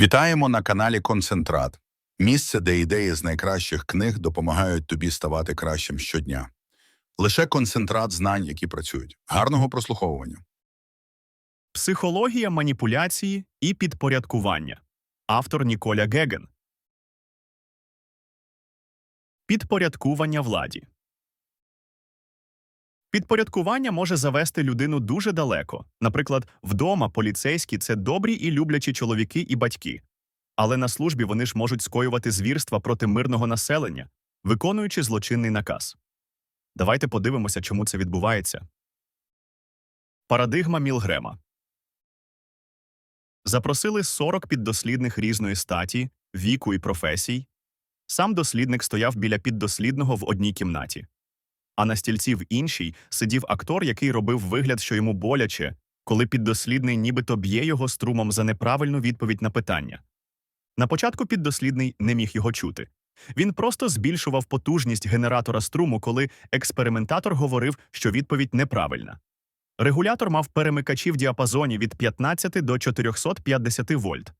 Вітаємо на каналі Концентрат, місце, де ідеї з найкращих книг допомагають тобі ставати кращим щодня. Лише концентрат знань, які працюють. Гарного прослуховування. Психологія маніпуляції і підпорядкування. Автор Ніколя Геген. Підпорядкування владі. Підпорядкування може завести людину дуже далеко. Наприклад, вдома поліцейські це добрі і люблячі чоловіки і батьки. Але на службі вони ж можуть скоювати звірства проти мирного населення, виконуючи злочинний наказ. Давайте подивимося, чому це відбувається. Парадигма Мілгрема. Запросили 40 піддослідних різної статі, віку і професій. Сам дослідник стояв біля піддослідного в одній кімнаті. А на стільці в іншій сидів актор, який робив вигляд, що йому боляче, коли піддослідний нібито б'є його струмом за неправильну відповідь на питання. На початку піддослідний не міг його чути. Він просто збільшував потужність генератора струму, коли експериментатор говорив, що відповідь неправильна. Регулятор мав перемикачі в діапазоні від 15 до 450 вольт.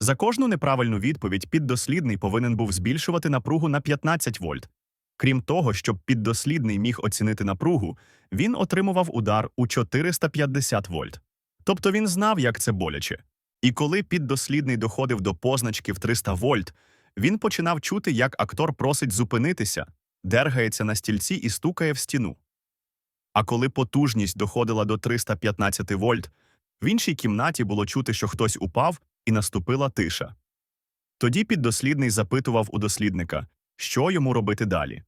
За кожну неправильну відповідь піддослідний повинен був збільшувати напругу на 15 вольт. Крім того, щоб піддослідний міг оцінити напругу, він отримував удар у 450 вольт. Тобто він знав, як це боляче. І коли піддослідний доходив до позначки в 300 вольт, він починав чути, як актор просить зупинитися, дергається на стільці і стукає в стіну. А коли потужність доходила до 315 вольт, в іншій кімнаті було чути, що хтось упав, і наступила тиша. Тоді піддослідний запитував у дослідника, що йому робити далі.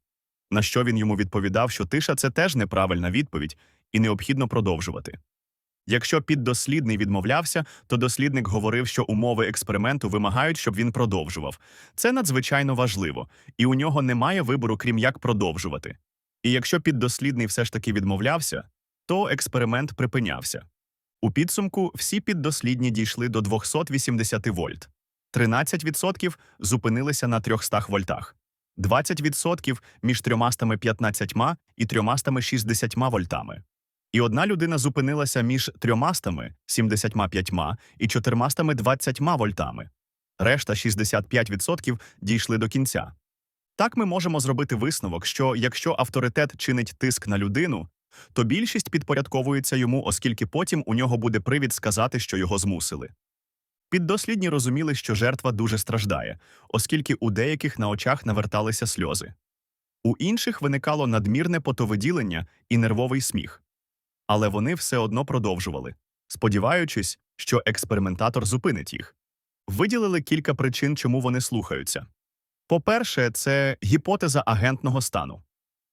На що він йому відповідав, що тиша це теж неправильна відповідь, і необхідно продовжувати. Якщо піддослідний відмовлявся, то дослідник говорив, що умови експерименту вимагають, щоб він продовжував. Це надзвичайно важливо, і у нього немає вибору, крім як продовжувати. І якщо піддослідний все ж таки відмовлявся, то експеримент припинявся. У підсумку всі піддослідні дійшли до 280 вольт. 13% зупинилися на 300 вольтах, 20% між 315 і 360 вольтами. І одна людина зупинилася між 375 і 420 вольтами. Решта 65% дійшли до кінця. Так ми можемо зробити висновок, що якщо авторитет чинить тиск на людину, то більшість підпорядковується йому, оскільки потім у нього буде привід сказати, що його змусили. Піддослідні розуміли, що жертва дуже страждає, оскільки у деяких на очах наверталися сльози. У інших виникало надмірне потовиділення і нервовий сміх. Але вони все одно продовжували, сподіваючись, що експериментатор зупинить їх. Виділили кілька причин, чому вони слухаються. По-перше, це гіпотеза агентного стану.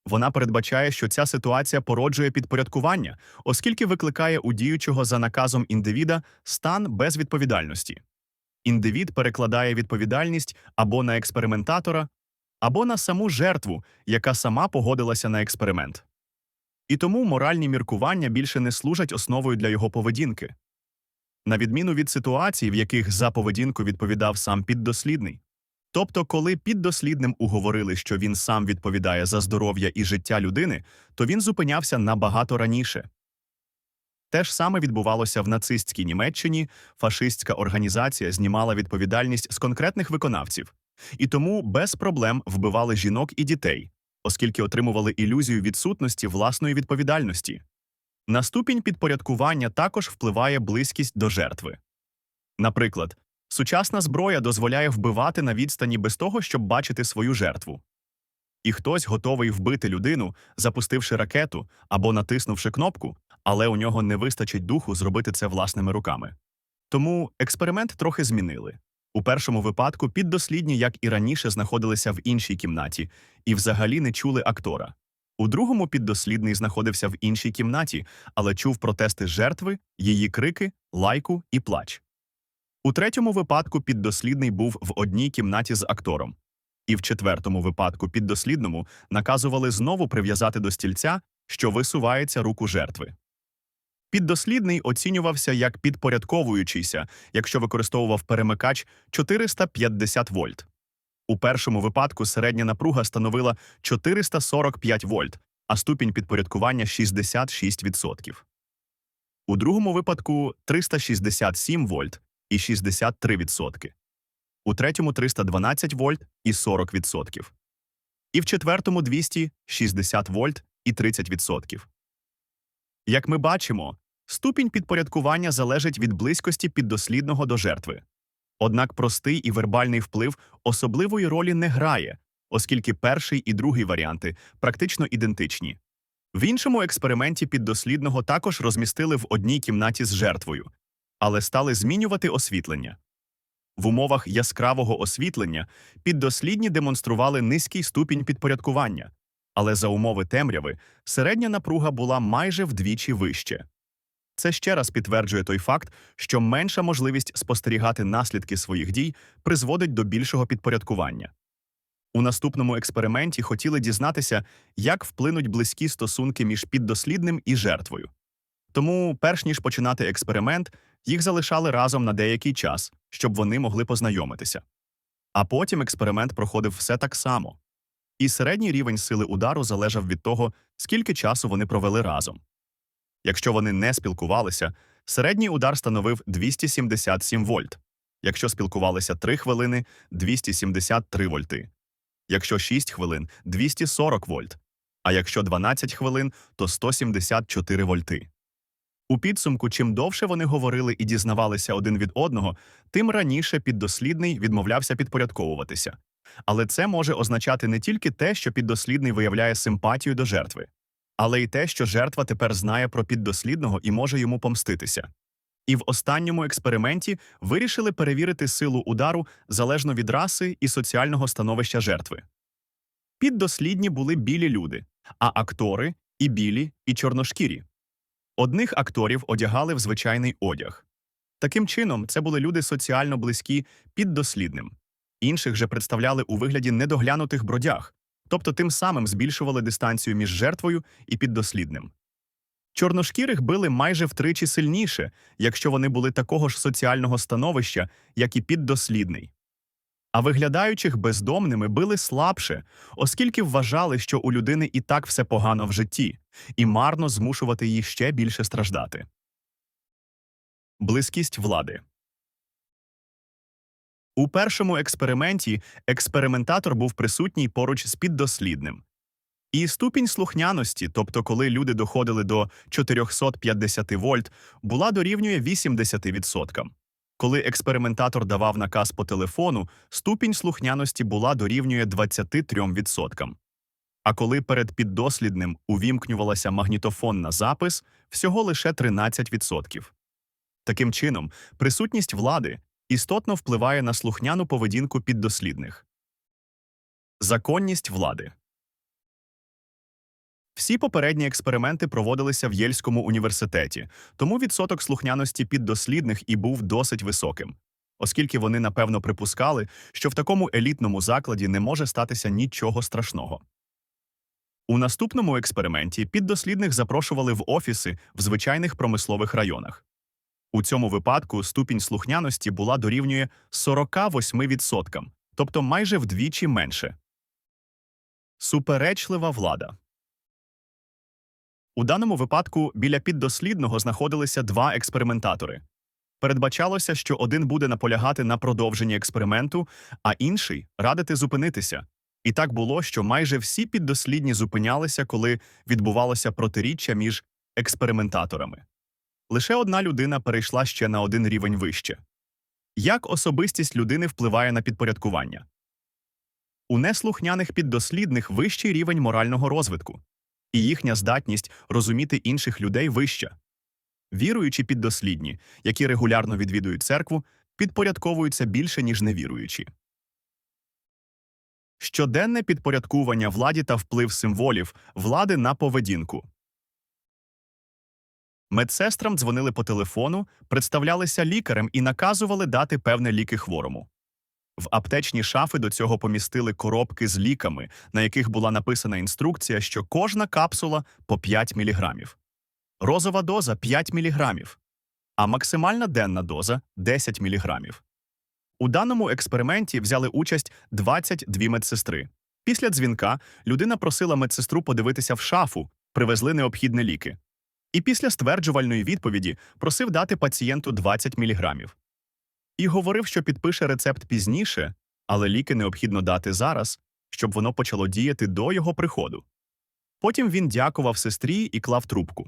Вона передбачає, що ця ситуація породжує підпорядкування, оскільки викликає у діючого за наказом індивіда стан безвідповідальності. Індивід перекладає відповідальність або на експериментатора, або на саму жертву, яка сама погодилася на експеримент. І тому моральні міркування більше не служать основою для його поведінки. На відміну від ситуацій, в яких за поведінку відповідав сам піддослідний. Тобто, коли піддослідним уговорили, що він сам відповідає за здоров'я і життя людини, то він зупинявся набагато раніше. Те ж саме відбувалося в нацистській Німеччині, фашистська організація знімала відповідальність з конкретних виконавців, і тому без проблем вбивали жінок і дітей, оскільки отримували ілюзію відсутності власної відповідальності. На ступінь підпорядкування також впливає близькість до жертви. Наприклад, Сучасна зброя дозволяє вбивати на відстані без того, щоб бачити свою жертву. І хтось готовий вбити людину, запустивши ракету або натиснувши кнопку, але у нього не вистачить духу зробити це власними руками. Тому експеримент трохи змінили. У першому випадку піддослідні, як і раніше, знаходилися в іншій кімнаті і взагалі не чули актора. У другому піддослідний знаходився в іншій кімнаті, але чув протести жертви, її крики, лайку і плач. У третьому випадку піддослідний був в одній кімнаті з актором, і в четвертому випадку піддослідному наказували знову прив'язати до стільця, що висувається руку жертви. Піддослідний оцінювався як підпорядковуючийся, якщо використовував перемикач 450 вольт. У першому випадку середня напруга становила 445 вольт, а ступінь підпорядкування 66%. У другому випадку 367 вольт, і 63%. У третьому 312 вольт і 40%. І в четвертому 260 вольт і 30%. Як ми бачимо, ступінь підпорядкування залежить від близькості піддослідного до жертви. Однак простий і вербальний вплив особливої ролі не грає, оскільки перший і другий варіанти практично ідентичні. В іншому експерименті піддослідного також розмістили в одній кімнаті з жертвою, але стали змінювати освітлення. В умовах яскравого освітлення піддослідні демонстрували низький ступінь підпорядкування, але за умови темряви середня напруга була майже вдвічі вище. Це ще раз підтверджує той факт, що менша можливість спостерігати наслідки своїх дій призводить до більшого підпорядкування. У наступному експерименті хотіли дізнатися, як вплинуть близькі стосунки між піддослідним і жертвою. Тому, перш ніж починати експеримент, їх залишали разом на деякий час, щоб вони могли познайомитися. А потім експеримент проходив все так само. І середній рівень сили удару залежав від того, скільки часу вони провели разом. Якщо вони не спілкувалися, середній удар становив 277 вольт. Якщо спілкувалися 3 хвилини 273 вольти. Якщо 6 хвилин 240 вольт. А якщо 12 хвилин, то 174 вольти. У підсумку, чим довше вони говорили і дізнавалися один від одного, тим раніше піддослідний відмовлявся підпорядковуватися. Але це може означати не тільки те, що піддослідний виявляє симпатію до жертви, але й те, що жертва тепер знає про піддослідного і може йому помститися. І в останньому експерименті вирішили перевірити силу удару залежно від раси і соціального становища жертви. Піддослідні були білі люди, а актори і білі, і чорношкірі. Одних акторів одягали в звичайний одяг. Таким чином, це були люди соціально близькі піддослідним. Інших же представляли у вигляді недоглянутих бродяг, тобто тим самим збільшували дистанцію між жертвою і піддослідним. Чорношкірих били майже втричі сильніше, якщо вони були такого ж соціального становища, як і піддослідний. А виглядаючих бездомними били слабше, оскільки вважали, що у людини і так все погано в житті, і марно змушувати її ще більше страждати. Близькість влади у першому експерименті експериментатор був присутній поруч з піддослідним. І ступінь слухняності, тобто коли люди доходили до 450 вольт, була дорівнює 80%. Коли експериментатор давав наказ по телефону, ступінь слухняності була дорівнює 23%. А коли перед піддослідним увімкнювалася магнітофонна запис, всього лише 13%. Таким чином, присутність влади істотно впливає на слухняну поведінку піддослідних. Законність влади всі попередні експерименти проводилися в Єльському університеті, тому відсоток слухняності піддослідних і був досить високим, оскільки вони напевно припускали, що в такому елітному закладі не може статися нічого страшного. У наступному експерименті піддослідних запрошували в офіси в звичайних промислових районах. У цьому випадку ступінь слухняності була дорівнює 48%, тобто майже вдвічі менше. Суперечлива влада. У даному випадку біля піддослідного знаходилися два експериментатори. Передбачалося, що один буде наполягати на продовженні експерименту, а інший радити зупинитися. І так було, що майже всі піддослідні зупинялися, коли відбувалося протиріччя між експериментаторами. Лише одна людина перейшла ще на один рівень вище. Як особистість людини впливає на підпорядкування? У неслухняних піддослідних вищий рівень морального розвитку і їхня здатність розуміти інших людей вища. Віруючі піддослідні, які регулярно відвідують церкву, підпорядковуються більше, ніж невіруючі. Щоденне підпорядкування владі та вплив символів влади на поведінку. Медсестрам дзвонили по телефону, представлялися лікарем і наказували дати певне ліки хворому. В аптечні шафи до цього помістили коробки з ліками, на яких була написана інструкція, що кожна капсула по 5 мг. Розова доза 5 мг, а максимальна денна доза 10 мг. У даному експерименті взяли участь 22 медсестри. Після дзвінка людина просила медсестру подивитися в шафу, привезли необхідні ліки. І після стверджувальної відповіді просив дати пацієнту 20 мг. І говорив, що підпише рецепт пізніше, але ліки необхідно дати зараз, щоб воно почало діяти до його приходу. Потім він дякував сестрі і клав трубку.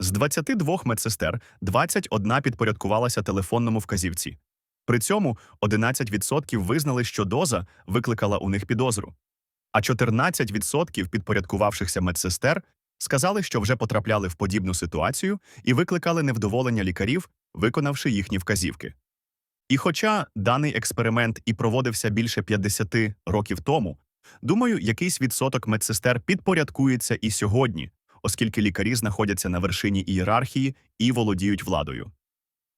З 22 медсестер 21 підпорядкувалася телефонному вказівці. При цьому 11% визнали, що доза викликала у них підозру, а 14% підпорядкувавшихся медсестер сказали, що вже потрапляли в подібну ситуацію і викликали невдоволення лікарів, виконавши їхні вказівки. І хоча даний експеримент і проводився більше 50 років тому, думаю, якийсь відсоток медсестер підпорядкується і сьогодні, оскільки лікарі знаходяться на вершині ієрархії і володіють владою.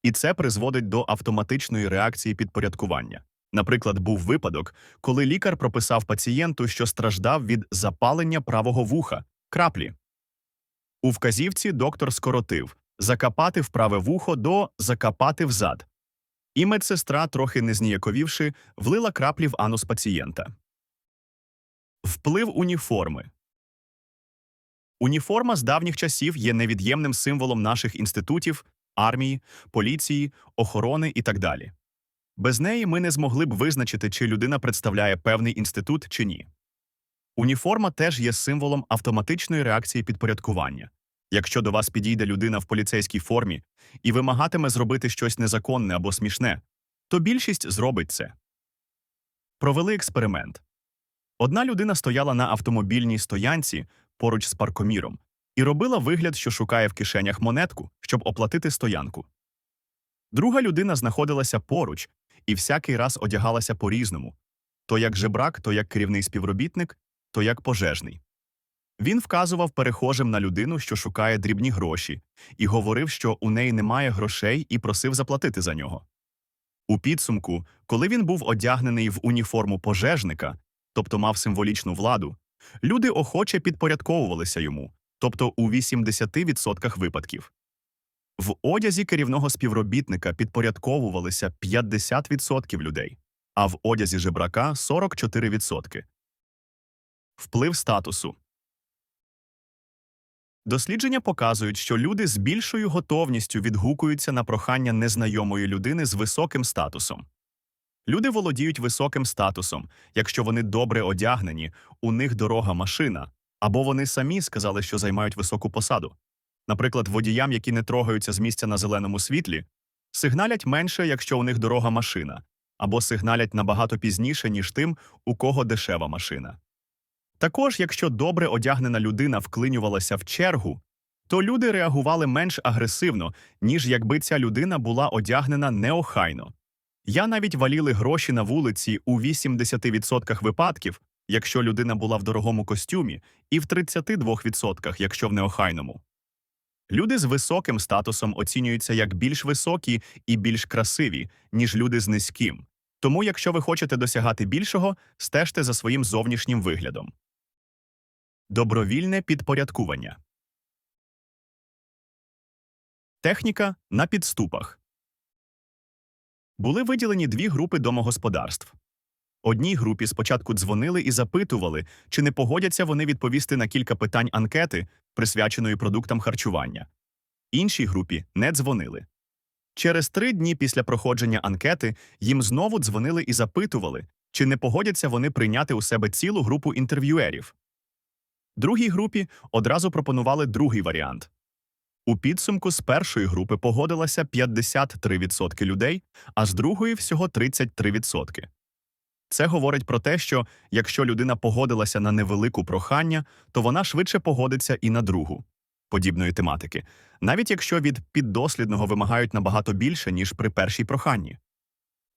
І це призводить до автоматичної реакції підпорядкування. Наприклад, був випадок, коли лікар прописав пацієнту, що страждав від запалення правого вуха, краплі. У вказівці доктор скоротив закапати в праве вухо до закапати взад. І медсестра, трохи не зніяковівши, влила краплі в анус пацієнта. Вплив уніформи. Уніформа з давніх часів є невід'ємним символом наших інститутів, армії, поліції, охорони і так далі. Без неї ми не змогли б визначити, чи людина представляє певний інститут чи ні. Уніформа теж є символом автоматичної реакції підпорядкування. Якщо до вас підійде людина в поліцейській формі і вимагатиме зробити щось незаконне або смішне, то більшість зробить це. Провели експеримент. Одна людина стояла на автомобільній стоянці поруч з паркоміром і робила вигляд, що шукає в кишенях монетку, щоб оплатити стоянку. Друга людина знаходилася поруч і всякий раз одягалася по-різному то як жебрак, то як керівний співробітник, то як пожежний. Він вказував перехожим на людину, що шукає дрібні гроші, і говорив, що у неї немає грошей, і просив заплатити за нього. У підсумку, коли він був одягнений в уніформу пожежника, тобто мав символічну владу, люди охоче підпорядковувалися йому, тобто у 80% випадків. В одязі керівного співробітника підпорядковувалися 50% людей, а в одязі жебрака 44%. Вплив статусу. Дослідження показують, що люди з більшою готовністю відгукуються на прохання незнайомої людини з високим статусом. Люди володіють високим статусом, якщо вони добре одягнені, у них дорога машина, або вони самі сказали, що займають високу посаду. Наприклад, водіям, які не трогаються з місця на зеленому світлі, сигналять менше, якщо у них дорога машина, або сигналять набагато пізніше, ніж тим, у кого дешева машина. Також, якщо добре одягнена людина вклинювалася в чергу, то люди реагували менш агресивно, ніж якби ця людина була одягнена неохайно. Я навіть валіли гроші на вулиці у 80% випадків, якщо людина була в дорогому костюмі, і в 32%, якщо в неохайному. Люди з високим статусом оцінюються як більш високі і більш красиві, ніж люди з низьким. Тому, якщо ви хочете досягати більшого, стежте за своїм зовнішнім виглядом. Добровільне підпорядкування. Техніка на підступах. Були виділені дві групи домогосподарств. Одній групі спочатку дзвонили і запитували, чи не погодяться вони відповісти на кілька питань анкети, присвяченої продуктам харчування. Іншій групі не дзвонили. Через три дні після проходження анкети їм знову дзвонили і запитували, чи не погодяться вони прийняти у себе цілу групу інтерв'юерів. Другій групі одразу пропонували другий варіант. У підсумку з першої групи погодилося 53% людей, а з другої всього 33%. Це говорить про те, що якщо людина погодилася на невелику прохання, то вона швидше погодиться і на другу подібної тематики, навіть якщо від піддослідного вимагають набагато більше, ніж при першій проханні.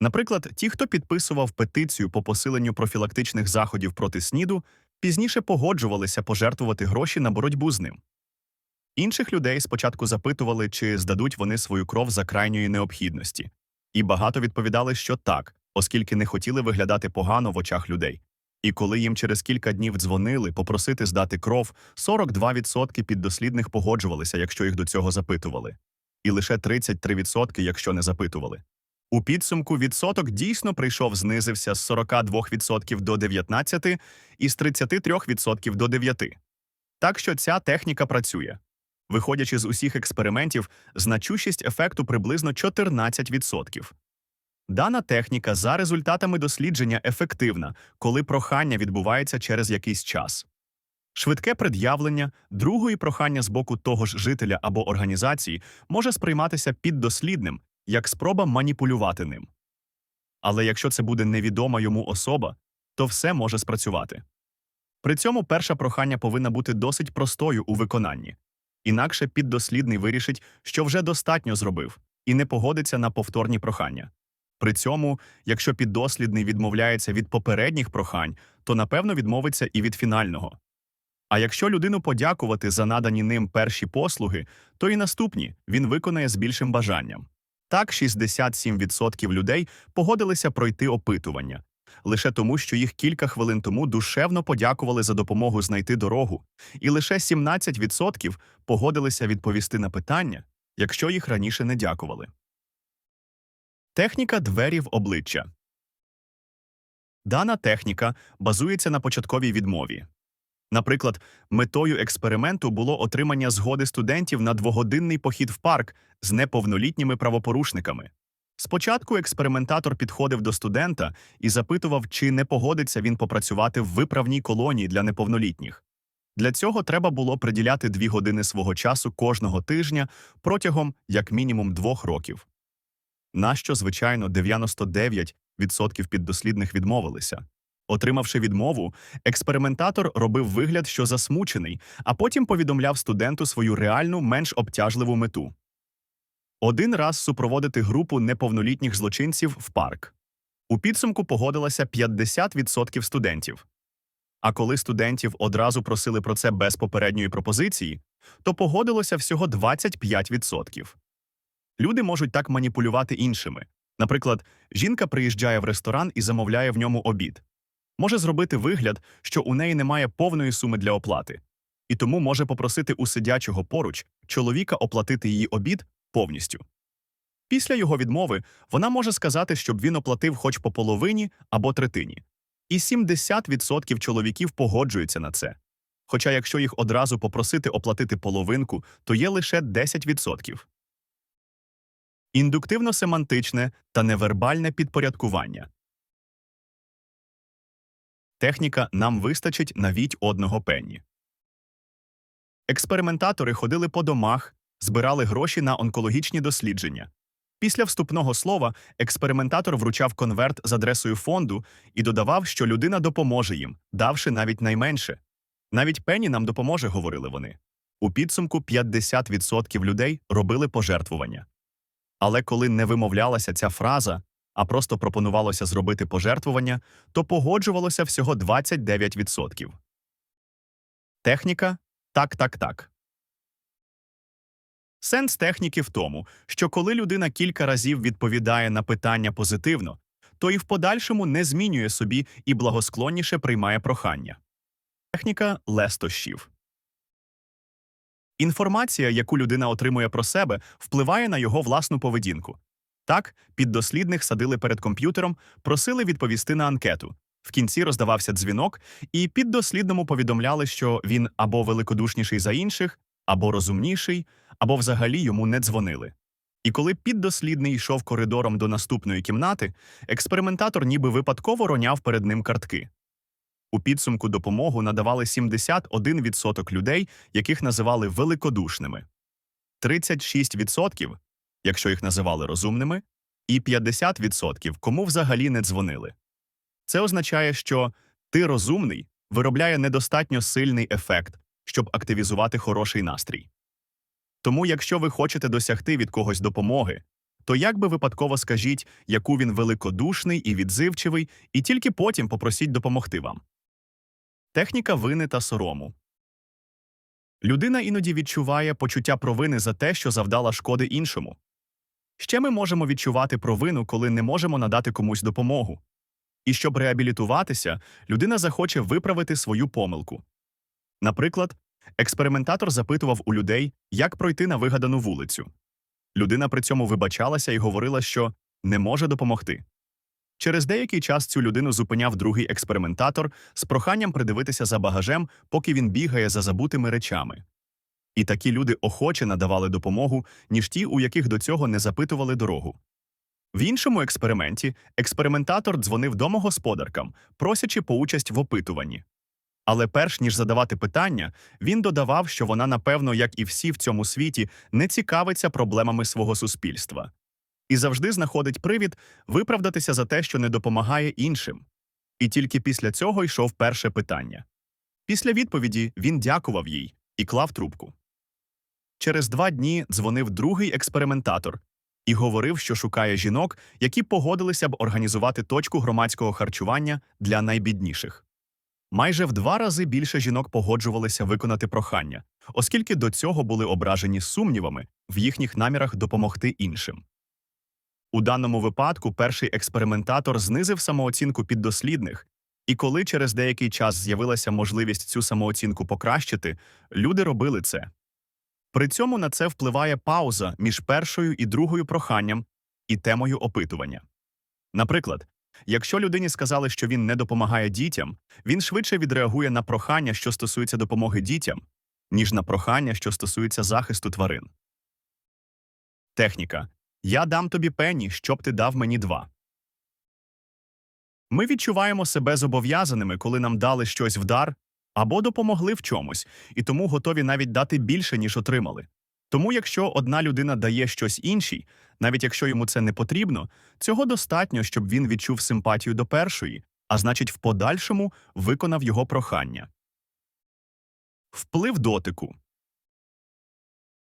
Наприклад, ті, хто підписував петицію по посиленню профілактичних заходів проти СНІДу, пізніше погоджувалися пожертвувати гроші на боротьбу з ним. Інших людей спочатку запитували, чи здадуть вони свою кров за крайньої необхідності, і багато відповідали, що так, оскільки не хотіли виглядати погано в очах людей. І коли їм через кілька днів дзвонили попросити здати кров, 42% піддослідних погоджувалися, якщо їх до цього запитували, і лише 33%, якщо не запитували. У підсумку відсоток дійсно прийшов знизився з 42% до 19% і з 33% до 9%. Так що ця техніка працює. Виходячи з усіх експериментів, значущість ефекту приблизно 14%. Дана техніка за результатами дослідження ефективна, коли прохання відбувається через якийсь час. Швидке пред'явлення, другої прохання з боку того ж жителя або організації може сприйматися піддослідним як спроба маніпулювати ним. Але якщо це буде невідома йому особа, то все може спрацювати. При цьому перше прохання повинна бути досить простою у виконанні, інакше піддослідний вирішить, що вже достатньо зробив, і не погодиться на повторні прохання. При цьому, якщо піддослідний відмовляється від попередніх прохань, то напевно відмовиться і від фінального. А якщо людину подякувати за надані ним перші послуги, то і наступні він виконає з більшим бажанням. Так, 67% людей погодилися пройти опитування лише тому, що їх кілька хвилин тому душевно подякували за допомогу знайти дорогу, і лише 17% погодилися відповісти на питання, якщо їх раніше не дякували. Техніка двері в обличчя. Дана техніка базується на початковій відмові. Наприклад, метою експерименту було отримання згоди студентів на двогодинний похід в парк з неповнолітніми правопорушниками. Спочатку експериментатор підходив до студента і запитував, чи не погодиться він попрацювати в виправній колонії для неповнолітніх. Для цього треба було приділяти дві години свого часу кожного тижня протягом як мінімум двох років. На що, звичайно, 99% піддослідних відмовилися. Отримавши відмову, експериментатор робив вигляд, що засмучений, а потім повідомляв студенту свою реальну, менш обтяжливу мету. Один раз супроводити групу неповнолітніх злочинців в парк. У підсумку погодилося 50% студентів. А коли студентів одразу просили про це без попередньої пропозиції, то погодилося всього 25%. Люди можуть так маніпулювати іншими. Наприклад, жінка приїжджає в ресторан і замовляє в ньому обід. Може зробити вигляд, що у неї немає повної суми для оплати, і тому може попросити у сидячого поруч чоловіка оплатити її обід повністю. Після його відмови вона може сказати, щоб він оплатив хоч по половині або третині. І 70% чоловіків погоджуються на це. Хоча якщо їх одразу попросити оплатити половинку, то є лише 10%. Індуктивно-семантичне та невербальне підпорядкування. Техніка нам вистачить навіть одного пенні. Експериментатори ходили по домах, збирали гроші на онкологічні дослідження. Після вступного слова експериментатор вручав конверт з адресою фонду і додавав, що людина допоможе їм, давши навіть найменше. Навіть пені нам допоможе, говорили вони. У підсумку 50% людей робили пожертвування. Але коли не вимовлялася ця фраза, а просто пропонувалося зробити пожертвування, то погоджувалося всього 29%. Техніка так, так, так. Сенс техніки в тому, що коли людина кілька разів відповідає на питання позитивно, то і в подальшому не змінює собі і благосклонніше приймає прохання. Техніка лестощів. Інформація, яку людина отримує про себе, впливає на його власну поведінку. Так, піддослідних садили перед комп'ютером, просили відповісти на анкету. В кінці роздавався дзвінок, і піддослідному повідомляли, що він або великодушніший за інших, або розумніший, або взагалі йому не дзвонили. І коли піддослідний йшов коридором до наступної кімнати, експериментатор ніби випадково роняв перед ним картки. У підсумку допомогу надавали 71% людей, яких називали великодушними, 36%, якщо їх називали розумними, і 50% кому взагалі не дзвонили. Це означає, що ти розумний виробляє недостатньо сильний ефект, щоб активізувати хороший настрій. Тому, якщо ви хочете досягти від когось допомоги, то як би випадково скажіть, яку він великодушний і відзивчивий, і тільки потім попросіть допомогти вам. Техніка вини та сорому. Людина іноді відчуває почуття провини за те, що завдала шкоди іншому. Ще ми можемо відчувати провину, коли не можемо надати комусь допомогу. І щоб реабілітуватися, людина захоче виправити свою помилку. Наприклад, експериментатор запитував у людей, як пройти на вигадану вулицю. Людина при цьому вибачалася і говорила, що не може допомогти. Через деякий час цю людину зупиняв другий експериментатор з проханням придивитися за багажем, поки він бігає за забутими речами. І такі люди охоче надавали допомогу, ніж ті, у яких до цього не запитували дорогу. В іншому експерименті експериментатор дзвонив домогосподаркам, просячи поучасть в опитуванні. Але перш ніж задавати питання, він додавав, що вона, напевно, як і всі в цьому світі, не цікавиться проблемами свого суспільства і завжди знаходить привід виправдатися за те, що не допомагає іншим. І тільки після цього йшов перше питання. Після відповіді він дякував їй і клав трубку. Через два дні дзвонив другий експериментатор і говорив, що шукає жінок, які погодилися б організувати точку громадського харчування для найбідніших. Майже в два рази більше жінок погоджувалися виконати прохання, оскільки до цього були ображені сумнівами в їхніх намірах допомогти іншим. У даному випадку перший експериментатор знизив самооцінку піддослідних, і коли через деякий час з'явилася можливість цю самооцінку покращити, люди робили це. При цьому на це впливає пауза між першою і другою проханням і темою опитування. Наприклад, якщо людині сказали, що він не допомагає дітям, він швидше відреагує на прохання, що стосується допомоги дітям, ніж на прохання, що стосується захисту тварин. Техніка Я дам тобі пені, щоб ти дав мені два. Ми відчуваємо себе зобов'язаними, коли нам дали щось в дар або допомогли в чомусь, і тому готові навіть дати більше, ніж отримали. Тому, якщо одна людина дає щось іншій, навіть якщо йому це не потрібно, цього достатньо, щоб він відчув симпатію до першої, а значить, в подальшому виконав його прохання. Вплив дотику.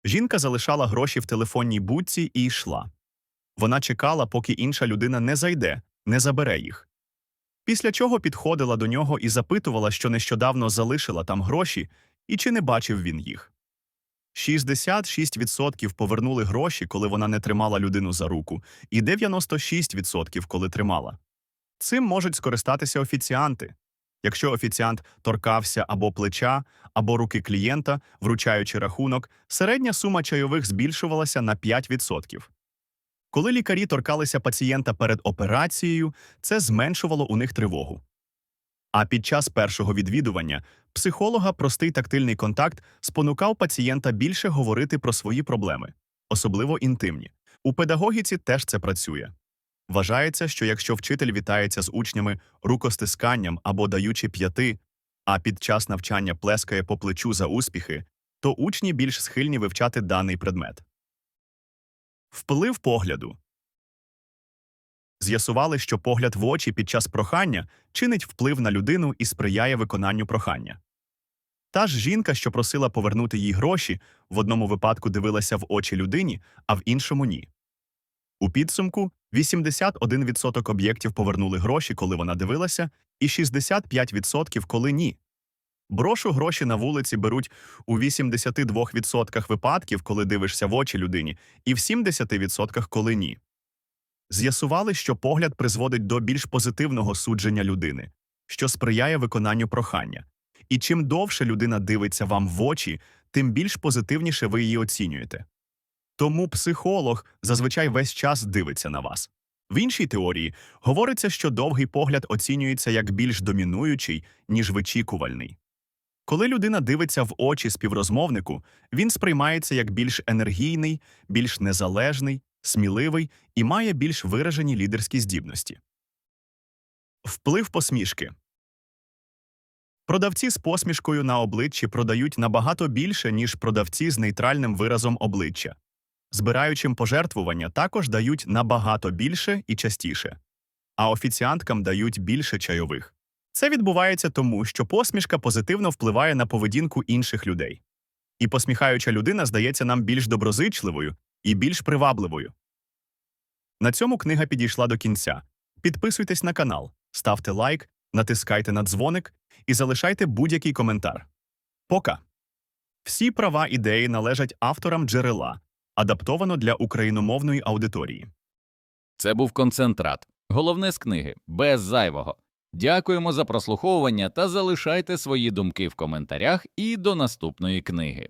Жінка залишала гроші в телефонній будці і йшла. Вона чекала, поки інша людина не зайде, не забере їх. Після чого підходила до нього і запитувала, що нещодавно залишила там гроші і чи не бачив він їх. 66% повернули гроші, коли вона не тримала людину за руку, і 96% коли тримала. Цим можуть скористатися офіціанти. Якщо офіціант торкався або плеча, або руки клієнта, вручаючи рахунок, середня сума чайових збільшувалася на 5%. Коли лікарі торкалися пацієнта перед операцією, це зменшувало у них тривогу. А під час першого відвідування психолога простий тактильний контакт спонукав пацієнта більше говорити про свої проблеми, особливо інтимні. У педагогіці теж це працює. Вважається, що якщо вчитель вітається з учнями рукостисканням або даючи п'яти, а під час навчання плескає по плечу за успіхи, то учні більш схильні вивчати даний предмет. Вплив погляду. З'ясували, що погляд в очі під час прохання чинить вплив на людину і сприяє виконанню прохання. Та ж жінка, що просила повернути їй гроші, в одному випадку дивилася в очі людині, а в іншому ні. У підсумку 81% об'єктів повернули гроші, коли вона дивилася, і 65% коли ні. Брошу гроші на вулиці беруть у 82% випадків, коли дивишся в очі людині, і в 70% коли ні. З'ясували, що погляд призводить до більш позитивного судження людини, що сприяє виконанню прохання. І чим довше людина дивиться вам в очі, тим більш позитивніше ви її оцінюєте. Тому психолог зазвичай весь час дивиться на вас. В іншій теорії говориться, що довгий погляд оцінюється як більш домінуючий, ніж вичікувальний. Коли людина дивиться в очі співрозмовнику, він сприймається як більш енергійний, більш незалежний, сміливий і має більш виражені лідерські здібності. Вплив посмішки Продавці з посмішкою на обличчі продають набагато більше, ніж продавці з нейтральним виразом обличчя. Збираючим пожертвування також дають набагато більше і частіше, а офіціанткам дають більше чайових. Це відбувається тому, що посмішка позитивно впливає на поведінку інших людей. І посміхаюча людина здається нам більш доброзичливою і більш привабливою. На цьому книга підійшла до кінця. Підписуйтесь на канал, ставте лайк, натискайте на дзвоник і залишайте будь-який коментар. Пока. Всі права ідеї належать авторам джерела, адаптовано для україномовної аудиторії. Це був концентрат. Головне з книги без зайвого. Дякуємо за прослуховування та залишайте свої думки в коментарях і до наступної книги.